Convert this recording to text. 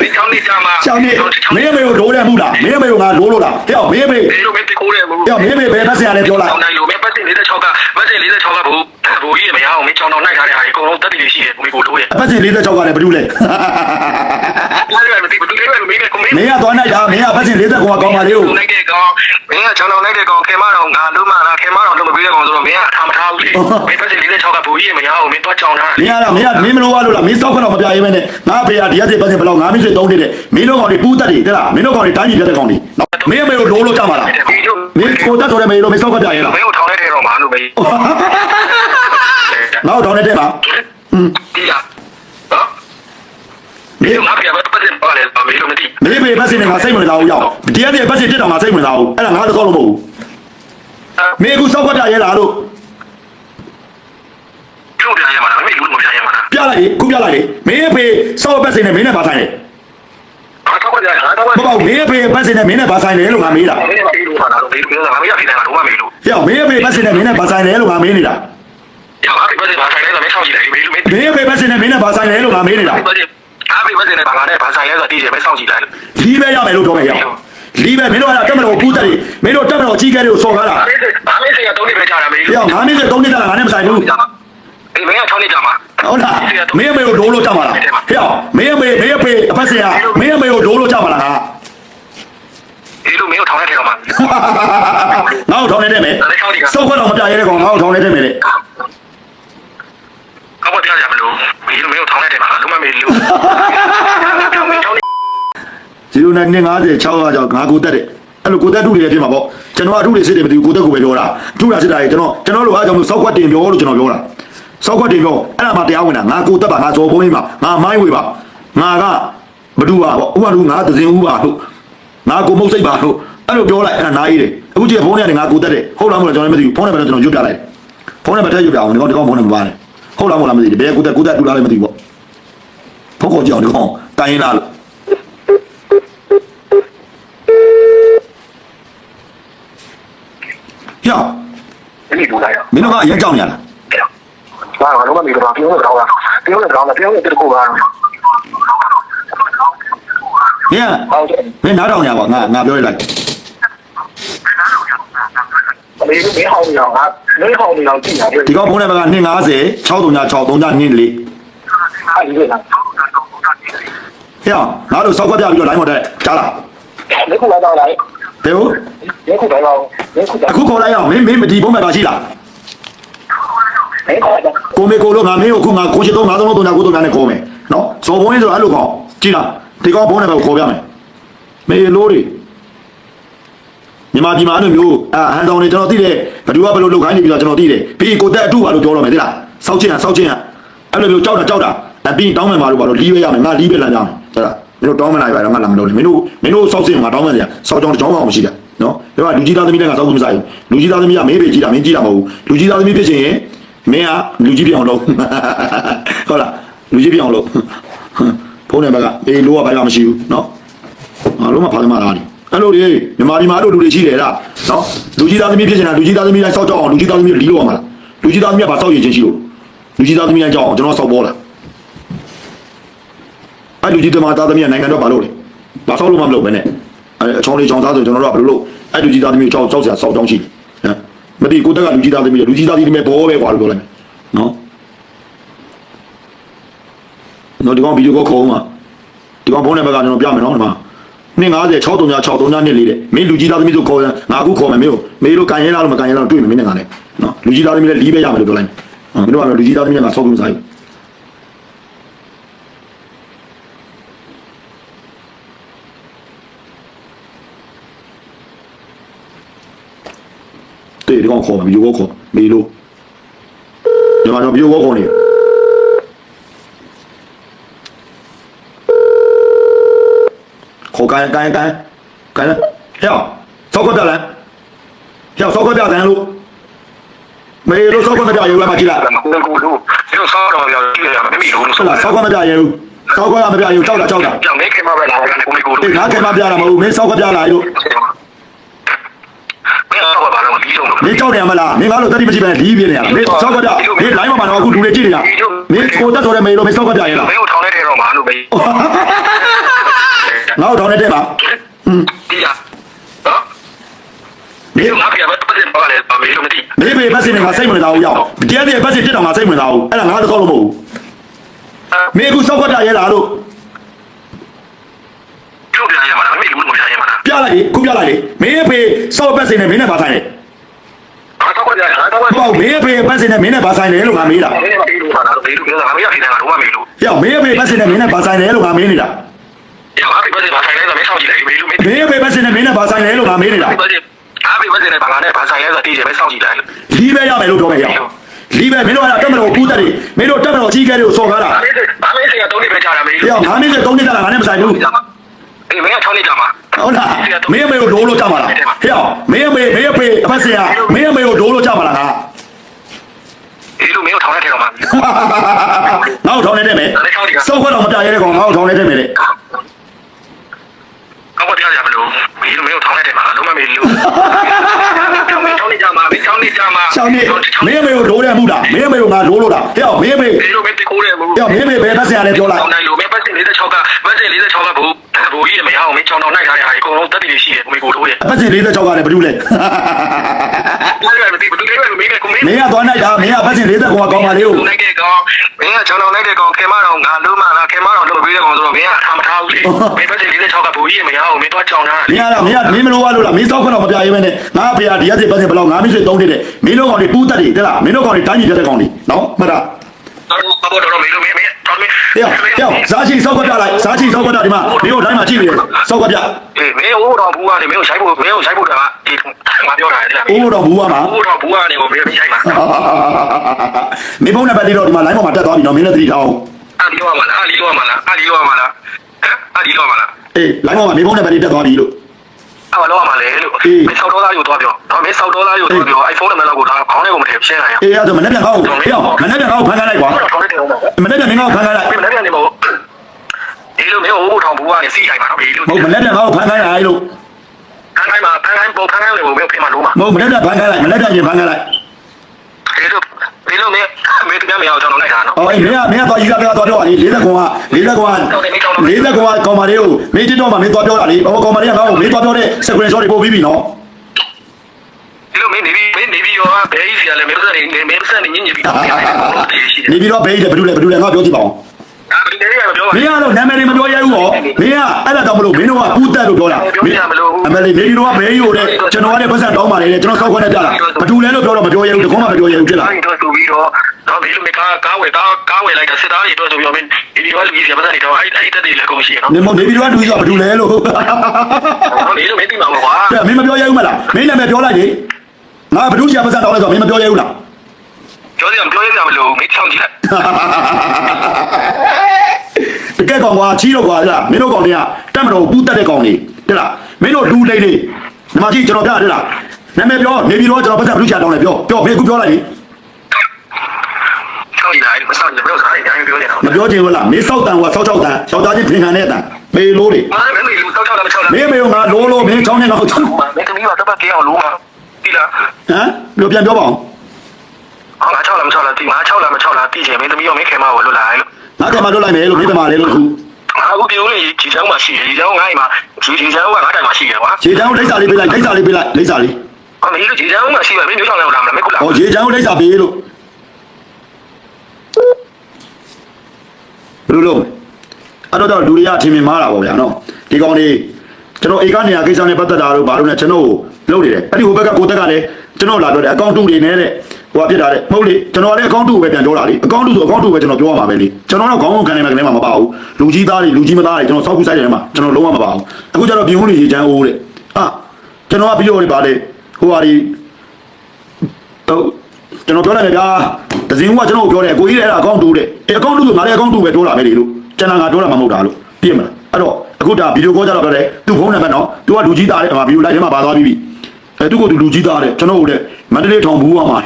မင်းချောင်းနေကြမှာရှောင်းနေမင်းအမေကိုလိုးတယ်မှုလားမင်းအမေကိုငါလိုးလို့လားဟဲ့မင်းအမေဒီလိုမင်းတကိုးတယ်ဘူးဟဲ့မင်းအမေဘယ်ပတ်စင်ရလဲပြောလိုက်ချောင်းနိုင်လို့မင်းပတ်စင်46ကပတ်စင်46ကဘူးဘူကြီးမရအောင်မင်းချောင်းတော့နိုင်ထားတဲ့ဟာအကုန်လုံးတက်တည်ရှိတယ်ကိုကိုလို့ရဲ့အပတ်စင်46ကလည်းဘယ်သူလဲဘာလဲမသိဘူးဒီလိုမင်းကကိုမင်းမင်းကသွားနိုင်တာမင်းကပတ်စင်40ကောင်ကကောင်းပါလေကိုနိုင်တဲ့ကောင်မင်းကချောင်းတော့နိုင်တဲ့ကောင်ခင်မတော့ငါလုံးမလားခင်မတော့လုံးမပေးတဲ့ကောင်ဆိုတော့မင်းကထားမထားဘူးလေမင်းပတ်စင်46ကဘူကြီးမရအောင်မင်းတော့ချောင်းထားမင်းကမင်းကမင်းမလို့ရလို့လားမင်းစောက်ခတော့မပြရေးမဲနဲ့ငါဖေကဒီရက်စီပတ်စင်ဘယ်လောက်ငါမင်းဆွေသုံးနေတဲ့မင်းတို့ကောင်တွေပူးတက်တယ်တဲ့လားမင်းတို့ကောင်တွေတိုင်းပြည်ပြတဲ့ကောင်တွေနော်မင်းအမေကိုလိုးလို့ကြမှာလားမင်းကိုတက်ဆိုတဲ့မင်းတို့မင်းစောက်ခပြရေးလားမင်းကိုထောင်းလိုက်တဲ့တော့မလို့ပဲငါ့ကိုတောင်းနေတဲ့ပါဒီလားနော်မင်းငါပြပတ်စင်ပါလေမင်းတို့မသိမင်းဖေပတ်စင်နဲ့ငါစိတ်ဝင်စားဘူးရောက်ဒီရက်စီပတ်စင်တက်တော့ငါစိတ်ဝင်စားဘူးအဲ့ဒါငါတော့လို့မဟုတ်ဘူးမင်းအခုစောက်ခပြရေးလားလို့ပြုတ်ပြရမှာလားမင်းလူမပြရမှာလားပြလိုက်ခုပြလိုက်လေမင်းဖေစောက်ပတ်စင်နဲ့မင်းနဲ့ဘာဆိုင်လဲဘာတော့ကြရ ဟာတော့မပေါ့မင်းဖေပတ်စင်နဲ့မင်းနဲ့ဘာဆိုင်လဲလို့ငါမေးတာမင်းကပြီးလို့ဟာတော့ဒီလိုကမင်းရဖြစ်တယ်ကတော့မမေးလို့ဟဲ့မင်းဖေပတ်စင်နဲ့မင်းနဲ့ဘာဆိုင်လဲလို့ငါမေးနေတာရပါပြီပတ်စင်ဘာဆိုင်လဲဆိုမင်းဆောက်ကြည့်လိုက်မေးလို့မင်းမင်းဖေပတ်စင်နဲ့မင်းနဲ့ဘာဆိုင်လဲလို့ငါမေးနေတာပတ်စင်အားပြီပတ်စင်နဲ့ဘာနဲ့ဘာဆိုင်လဲဆိုတည်တယ်မင်းဆောက်ကြည့်လိုက်လီးပဲရမယ်လို့ပြောမယ်ဟဲ့လီးပဲမင်းတို့ကတက်မတော်ပူးတက်တယ်မင်းတို့တက်မတော်ကြီးကဲတွေကိုစော်ကားတာဘာမင်းစင်ကတော့နေပဲကြာတာမေးဟဲ့ငါမင်းစေသုံးနေတာငါနဲ့မဆိုင်ဘူးအေးမင်းက6နှစ်ကြာမှာဟုတ်လားမင်းအမေကိုဒိုးလို့ကြမှာလားဟဲ့မင်းအမေမင်းအဖေအဖက်စင်ကမင်းအမေကိုဒိုးလို့ကြမှာလားငါ ဒီလိုမင်းကိုထောင်းလိုက်တယ်တော့မှာငါ့ကိုထောင်းနေတဲ့မယ်စောက်ခွက်တော့မပြရဲတဲ့ကောင်ငါ့ကိုထောင်းနေတဲ့မယ်လေကောက်ပြရမလို့ဒီလိုမင်းကိုထောင်းလိုက်တယ်မှာလုံးမမေးလို့မင်းထောင်းနေ0950 600ကြောင့်ငါကိုတက်တယ်အဲ့လိုကိုတက်တူတွေဖြစ်မှာပေါ့ကျွန်တော်အထုတွေစစ်တယ်မသိဘူးကိုတက်ကိုပဲပြောတာအထုတာစစ်တာကြီးကျွန်တော်ကျွန်တော်တို့အားကြောင့်စောက်ခွက်တင်ပြောလို့ကျွန်တော်ပြောတာစောက်ခွက်တင်ပြောအဲ့ဒါမှတရားဝင်တာငါကိုတက်ပါငါဇော်ဘုံးကြီးပါငါမိုင်းဝေပါငါကဘဒူပါပေါ့ဥပမာတို့ငါသဇင်ဦးပါတို့ ငါကိုမုတ်စိတ်ပါတို့အဲ့လိုပြောလိုက်အဲ့ဒါနားကြီးတယ်အခုကြည့်ဖုန်းထဲကနေငါကိုတက်တယ်ဟုတ်လားမဟုတ်လားကျွန်တော်လည်းမသိဘူးဖုန်းထဲမှာကျွန်တော်ရွတ်ပြလိုက်ဖုန်းထဲမှာထည့်ရွတ်ပြအောင်ဒီကောင်ဒီကောင်ဖုန်းထဲမှာပါတယ်ဟုတ်လားမဟုတ်လားမသိဘူးဘယ်ကိုတက်ကိုတက်တူလားလည်းမသိဘူးပေါ့ဖုန်းကိုကြည့်အောင်ဒီကောင်တိုင်းရင်းလားလို့ဟျောဒီလိုလိုက်မင်းတို့ကအရင်ကြောက်နေရလားဘာလို့မမေးတော့ပြောလို့တော့ပြောလို့တော့ပြောလို့တကူပါ ဟင်ဟုတ်တယ်မင်းနားထောင်ရပါငါငါပြောရလိုက်မေးလို့မင်းဟောင်းနေအောင်ငါမင်းဟောင်းနေအောင်ကြည့်ရတယ်ဒီကောင်ဖုန်းနံပါတ်က250 636 3 2 4အဲ့ဒီကဟျောငါတို့စောက်ခွက်ပြပြီးတော့ line မတက်ကြားလားမင်းကတော့လိုက်ဘယ်ဟုတ်မင်းကတော့မင်းကတော့အခုခေါ်လိုက်အောင်မင်းမင်းဒီဖုန်းမှာပါရှိလားမင်းကတော့ကိုမေကိုလို့ငါမင်းကိုအခုငါကိုချစ်တော့ငါသုံးလို့3 9 9နဲ့ခေါ်မယ်နော်ဇော်ဘုံကြီးဆိုအဲ့လိုကောင်ကြည့်လား ဒီကောင်ဘုန်းနံပါတ်ကိုခေါ်ပြမယ်မေလိုတွေမြန်မာပြည်မှာအဲ့လိုမျိုးအာဟန်ဆောင်နေကျွန်တော်သိတယ်ဘသူကဘယ်လိုလုပ်ခိုင်းနေပြီလားကျွန်တော်သိတယ်ပြီးကိုတက်အတုပါလို့ပြောတော့မယ်သိလားစောက်ချင်းဟာစောက်ချင်းဟာအဲ့လိုမျိုးကြောက်တာကြောက်တာအပြင်တောင်းမယ်ပါလို့ပါလို့လီးပဲရမယ်ငါလီးပဲလာကြမယ်ဟုတ်လားမင်းတို့တောင်းမလိုက်ပါတော့ငါလာမလို့မင်းတို့မင်းတို့စောက်စင်ငါတောင်းမယ်ကြာစောက်ကြောင်းတစ်ကြောင်းမှမရှိတာနော်ဒါကလူကြီးသားသမီးတွေကစောက်ကူမစားဘူးလူကြီးသားသမီးကမင်းပဲကြီးတာမင်းကြီးတာမဟုတ်ဘူးလူကြီးသားသမီးဖြစ်ချင်ရင်မင်းကလူကြီးပြောင်းလို့ဟုတ်လားလူကြီးပြောင်းလို့ န်းနံပါတ်ကအေးလိုကဘာမှမရှိဘူးနော်အားလုံးမဖားသမားလားဒီအဲ့လိုတွေမြန်မာပြည်မှာအဲ့လိုလူတွေရှိတယ်လားနော်လူကြီးသားသမီးဖြစ်နေတာလူကြီးသားသမီးတိုင်းစောက်ကြောက်အောင်လူကြီးသားသမီးလီးလို့ရမှာလားလူကြီးသားသမီးကဘာစောက်ရည်ချင်းရှိလို့လူကြီးသားသမီးတိုင်းကြောက်အောင်ကျွန်တော်စောက်ပေါ်လာအဲ့လူကြီးသမားသားသမီးကနိုင်ငံတော့ဘာလို့လဲဘာစောက်လို့မှမလုပ်ပဲနဲ့အဲ့အချောင်းလေးချောင်းသားဆိုကျွန်တော်တို့ကဘယ်လိုလုပ်အဲ့လူကြီးသားသမီးကိုကြောက်ကြောက်စရာစောက်ကြောင်းရှိတယ်ဟမ်မသိကိုတက်ကလူကြီးသားသမီးလူကြီးသားသမီးဘောပဲကွာလို့ပြောလိုက်မယ်နော် နော်ဒီကောင်ဗီဒီယိုကောခေါ်မှာဒီကောင်ဖုန်းနံပါတ်ကကျွန်တော်ပြမယ်နော်ဒီမှာ250 639 639နှစ်လေးတဲ့မင်းလူကြီးသားသမီးတို့ခေါ်ရင်ငါအခုခေါ်မယ်မင်းကိုမေးလို့ကန်ရဲလားလို့မကန်ရဲလားတွေ့မယ်မင်းနဲ့ငါနဲ့နော်လူကြီးသားသမီးလည်းလီးပဲရမယ်လို့ပြောလိုက်မင်းတို့ကလူကြီးသားသမီးကငါဆောက်ကုန်စားယူတဲ့ဒီကောင်ခေါ်မယ်ဗီဒီယိုကောခေါ်မေးလို့ဒီမှာကျွန်တော် ဗီဒီယိုကောခေါ်နေခေါ်ကန်ကန်ကန်ကန်ဟဲ့စောက်ခွက်ပြလန်းဟဲ့စောက်ခွက်ပြကန်လို့မေလို့စောက်ခွက်မပြရဘူးလားမကြည့်လားမကူကူလို့ဒီလိုဆောက်တော့ပြောကြည့်ရမယ်မမီလို့ဟုတ်လားစောက်ခွက်မပြရဘူးစောက်ခွက်ကမပြရဘူးကြောက်တာကြောက်တာကြောင်နေခင်မှာပဲလာတယ်ကိုမီကိုဒီငါခင်မပြတာမဟုတ်ဘူးမင်းစောက်ခွက်ပြလာလို့မင်းတော့ဘာလို့ဒီလိုလုပ်မင်းကြောက်တယ်မလားမင်းကားလို့တတိမရှိပဲလီးပြနေရလားမင်းစောက်ခွက်ပြမင်း line မှာတော့အခုလူတွေကြည့်နေတာမင်းကိုတက်တော်တယ်မေလို့မင်းစောက်ခွက်ပြရလားမင်းကိုထောင်းလိုက်တယ်တော့မလို့ပဲငါ့ ကိုထောင်နဲ့တက်ပါဒီလားနော်နေဒီမှာပြပါပတ်စင်ပါလေပါမေးလို့မသိမေဖေပတ်စင်နဲ့ငါစိတ်ဝင်စားဘူးရောက်တရားတဲ့ပတ်စင်တက်တော့ငါစိတ်ဝင်စားဘူးအဲ့ဒါငါတော့လို့မဟုတ်ဘူးမေအခုစောက်ခွတ်တာရဲလားလို့ကျုပ်ပြန်ရမှာလားမေးလို့မပြန်ရမှာလားပြလိုက်လေခုပြလိုက်လေမေဖေစောက်ပတ်စင်နဲ့မင်းနဲ့ပါဆိုင်တယ်အားတော့ကြရအားတော့ဟုတ်မေဖေပတ်စင်နဲ့မင်းနဲ့ပါဆိုင်တယ်လို့ငါမေးတာမေးလို့ပါလားမေးလို့ပြောတာမေးရဖြစ်တယ်ကတော့မေးလို့ရောက်မေဖေပတ်စင်နဲ့မင်းနဲ့ပါဆိုင်တယ်လို့ငါမေးနေတာ ရအားပြပတ်စင်ပါဆိုင်လဲဆိုမေးဆောင်ကြည့်လိုက်မေးလို့မေးမေဖေပတ်စင်နဲ့မင်းနဲ့ပါဆိုင်တယ်လို့ငါမေးနေတာပတ်စင်အားပြပတ်စင်နဲ့ဘာလာနဲ့ဘာဆိုင်လဲဆိုတည်တယ်မေးဆောင်ကြည့်လိုက်လီးပဲရမယ်လို့ပြောမယ်ရောက်လီးပဲမင်းတို့ကတက်မတော်ပူးတက်တယ်မင်းတို့တက်မတော်ကြီးကဲတွေကိုစော်ကားတာဘာမေးဘာမေးစင်ကတော့နေပဲကြတာမေးလို့ရောက်ငါနေစေ3နှစ်ကြာတာငါနဲ့မဆိုင်ဘူးအေးမင်းက6နှစ်ကြာမှာဟုတ်လားမင်းအမေကိုဒိုးလို့ကြမှာလားဟဲ့ရောက်မင်းအမေမင်းအဖေအဖက်စင်ကမင်းအမေကိုဒိုးလို့ကြမှာလားငါအေးလို့မင်းကိုထောင်ရတဲ့ကောင်မှာငါ့ကိုထောင်းနေတယ်မယ်စောက်ခွက်တော့မပြရဲတဲ့ကောင်ငါ့ကိုထောင်းနေတယ်မယ်လေ ကောင်းပါတရားရမလို့မေးလို့မင်းကိုထောင်ရတဲ့မှာလုံးမမေးလို့မင်း6နှစ်ကြာမှာမင်း6နှစ်ကြာမှာရှောင်းနေမင်းအမေကိုဒိုးတယ်မှုတာမင်းအမေကိုငါဒိုးလို့တာဟဲ့ရောက်မင်းအမေမေးလို့မင်းတကိုးတယ်ဘူးဟဲ့မင်းအမေဘယ်ဖက်စင်ကလည်းပြောလိုက်တောင်းနိုင်လို့မင်းပတ်စင်46ကပတ်စင်46ကဘူးဘူကြီးမရအောင်မင်းချောင်းတော်နိုင်ထားတဲ့ဟာအကုန်လုံးတက်တည်ရှိတယ်ကိုမေကိုထိုးတယ်အဖက်စင်46ကလည်းဘယ်သူလဲဘာလဲမသိဘူးသူလည်းမင်းကကိုမင်းမင်းကသွားနိုင်တာမင်းကအဖက်စင်40ကောင်ကကောင်းပါလေကိုနိုင်တဲ့ကောင်မင်းကချောင်းတော်လိုက်တဲ့ကောင်ခင်မတော်ငါလုံးမလားခင်မတော်လို့ ပြေးတဲ့ကောင်ဆိုတော့မင်းကထားမထားဘူးလေမင်းပတ်စင်46ကဘူကြီးမရအောင်မင်းတော့ချောင်းထားမင်းကမင်းကမင်းမလို့ရလို့လားမင်းစောက်ခွက်တော့မပြရဲပဲနဲ့ငါအဖေကဒီရက်စီဖက်စင်ဘယ်လောက်ငါမရှိ3နှစ်တဲ့မင်းတို့ကောင်တွေပူးတက်တယ်တဲ့လားမင်းတို့ကောင်တွေတိုင်းပြည်တက်တဲ့ကောင်တွေနော်မှတ်တာတော့ဘောတော်မင်းလို့မင်းမင်းတော်မင်းဟဲ့ဟဲ့ဇာချီစောက်ခွက်ပြလိုက်ဇာချီစောက်ခွက်ပြဒီမှာမင်းတို့တိုင်းမှာကြည့်နေတယ်စောက်ခွက်ပြအေးမင်းဟိုတော်ဘူးကနေမင်းကိုဆိုင်ဖို့မင်းကိုဆိုင်ဖို့တာဒီငါပြောတာလေလားအိုးတော့ဘူးရမှာဟိုတော်ဘူးကနေကိုမင်းဆိုင်မှာမင်းဖုန်းနံပါတ်လေးတော့ဒီမှာ line ပေါ်မှာတက်သွားပြီနော်မင်းလည်းသတိထားအောင် အာလီလောမလားအာလီလောမလားအာလီလောမလားအာလီလောမလားအေး line ပေါ်မှာမင်းဖုန်းနံပါတ်လေးတက်သွားပြီလို့အဲ့ဘာလို့ရမှာလဲလို့မင်းဆောက်ဒေါ်လာကိုသွားပြောတော့မင်းဆောက်ဒေါ်လာကိုသွားပြော iPhone နံပါတ်လောက်ကိုဒါခေါင်းထဲကိုမထည့်ရှင်းလိုက်ရအေးအဲ့ဒါမနေ့ပြန်ကောက်ဟေ့မနေ့ပြန်ကောက်ဖန်ခိုင်းလိုက်ကွာခေါင်းထဲထည့်အောင်ပါမနေ့ပြန်မင်းကောက်ဖန်ခိုင်းလိုက်မင်းလည်းနေမဟုတ်ဒီလိုမျိုးဟိုထောင်ဘူးကနေစီးလိုက်ပါတော့ဒီလိုမဟုတ်မနေ့ပြန်ကောက်ဖန်ခိုင်းလိုက်လို့ခန်းတိုင်းမှာခန်းတိုင်းပုံခန်းတိုင်းလေးကိုမင်းဖိမလို့မှာမဟုတ်မနေ့ပြန်ဖန်ခိုင်းလိုက်မနေ့ပြန်ရင်ဖန်ခိုင်းလိုက်ဒီလိုဒီလိုမင်း မင်းတရားမရအောင်ကျွန်တော်လိုက်တာနော်အော်အေးမင်းကမင်းကသွားကြီးကပြောသွားပြောတာလေ40ကွန်က40ကွန်က40ကွန်ကကောင်မလေးကိုမင်းတက်တော့မှမင်းသွားပြောတာလေဟိုကောင်မလေးကငါ့ကိုမင်းသွားပြောတဲ့ screen shot တွေပို့ပြီးပြီနော်ဒီလိုမင်းနေပြီးမင်းနေပြီးရောဘယ်ကြီးစီရလဲမင်းစက်နေမင်းစက်နေညင်ညင်ပြီးတော့နေရတယ်ရှိတယ်နေပြီးတော့ဘေးတယ်ဘယ်သူလဲဘယ်သူလဲငါပြောကြည့်ပါဦးဒါဒီနေ့ကပြောပါမင်းကတော့နာမည်တွေမပြောရဘူးဟောမင်းကအဲ့ဒါတော့မလို့မင်းတို့ကပူးတက်လို့ပြောတာအမေလေးနေပြီးတော့ဘေးကြီးကိုတဲ့ကျွန်တော်ကလည်းပတ်စံတောင်းပါလေကျွန်တော်စောက်ခွက်နဲ့ပြတာဘယ်သူလဲလို့ပြောတော့မပြောရဘူးတကောမှမပြောရဘူးဖြစ်လားအဲ့တော့ဆိုပြီးတော့ တော့ဒီလိုမကားကားဝယ်ကားကားဝယ်လိုက်တာစစ်သားတွေတော့ဆိုပြီးတော့မင်းဒီလိုလူကြီးစီမစက်နေတော့အဲ့အဲ့တက်တွေလည်းကုန်ရှိရနော်နေမနေပြီးတော့တူဆိုဘယ်သူလဲလို့ဒီလိုမင်းသိမှာမကွာတဲ့မင်းမပြောရဘူးမလားမင်းနာမည်ပြောလိုက်လေငါဘယ်သူရှာပတ်စံတောင်းလဲဆိုမင်းမပြောရဘူးလားပြောစီမပြောရကြမလို့မင်းချောင်းကြည့်လိုက်တကယ်ကောင်ကွာချီးတော့ကွာလားမင်းတို့ကောင်တွေကတက်မတော်ပူးတက်တဲ့ကောင်တွေတဲ့လားမင်းတို့လူလိမ့်နေဒီမှာကြည့်ကျွန်တော်ပြတယ်လားနာမည်ပြောနေပြီးတော့ကျွန်တော်ပတ်စံဘယ်သူရှာတောင်းလဲပြောပြောမင်းအခုပြောလိုက်လေ ချောင်းကြည့်လိုက်မဆောက်ကြဘယ်လိုစားရအောင်ပြောနေတော့မပြောချင်ဘူးလားမင်းစောက်တန်ကွာ66တန်ယောက်ျားချင်းဖင်ခံတဲ့အတန်မေလို့တွေမင်းမင်းလူတောက်ချောက်လားမချောက်လားမင်းမေကငါလိုးလို့မင်းချောင်းနေတော့ဟမ်မင်းသမီးကတပ်ပတ်ကေအောင်လုံးမှာဒီလားဘယ်လိုပြန်ပြောပါအောင်ဟာငါချောက်လားမချောက်လားဒီငါချောက်လားမချောက်လားသိချင်မင်းသမီးရောမင်းခင်မကိုလွတ်လာလို့ငါကမှလွတ်လိုက်မယ်လို့မင်းတမလေးလို့ခုအခုပြောနေဂျီချောင်းမှာရှိတယ်ဂျီချောင်းငါ့အိမ်မှာဂျီဂျီချောင်းကငါ့တိုင်မှာရှိတယ်ကွာရေချောင်းလိမ့်စာလေးပေးလိုက်လိမ့်စာလေးပေးလိုက်လိမ့်စာလေးအမေတို့ဂျီချောင်းမှာရှိပါမင်းမျိုးချောင်းလည်းလာမလားမင်းကုလားဟောရေချောင်းလိမ့်စာပေးလို့ ဘယ်လိုလုပ်အဲ့တော့လူတွေကထင်မြင်မှားတာပေါ့ဗျာနော်ဒီကောင်တွေကျွန်တော်ဧကနေရာကိစ္စနဲ့ပတ်သက်တာတို့ဘာလို့လဲကျွန်တော်ကိုလုပ်နေတယ်အဲ့ဒီဟိုဘက်ကကိုတက်ကလည်းကျွန်တော်လာပြောတယ်အကောင့်တူတွေနဲ့တဲ့ဟိုကဖြစ်တာတဲ့မဟုတ်လေကျွန်တော်လည်းအကောင့်တူပဲပြန်ပြောတာလေအကောင့်တူဆိုအကောင့်တူပဲကျွန်တော်ပြောရမှာပဲလေကျွန်တော်တော့ခေါင်းကိုခံနေမှာကနေမှာမပါဘူးလူကြီးသားတွေလူကြီးမသားတွေကျွန်တော်စောက်ခုဆိုင်တယ်မှာကျွန်တော်လုံးဝမပါဘူးအခုကျတော့ပြင်ဦးနေရေချမ်းအိုးတဲ့ဟာကျွန်တော်ကပြီးတော့လေပါလေဟိုဟာဒီတော့ကျွန်တော်ပြောလိုက်တယ်ဗျာ ဒဇင်ဦးကကျွန်တော်ကိုပြောတယ်ကိုကြီးလည်းအဲ့ဒါအကောင့်တူတဲ့အဲအကောင့်တူဆိုငါလည်းအကောင့်တူပဲပြောတာပဲလေလို့ကျွန်တော်ငါပြောတာမှမဟုတ်တာလို့ပြည့်မလားအဲ့တော့အခုဒါဗီဒီယိုကောကြတော့ပြောတယ်သူ့ဖုန်းနံပါတ်နော်သူကလူကြီးသားတဲ့ဟိုဗီဒီယိုလိုက်ထဲမှာပါသွားပြီးပြီအဲသူကသူလူကြီးသားတဲ့ကျွန်တော်တို့တဲ့မန္တလေးထောင်ဘူးရမှာ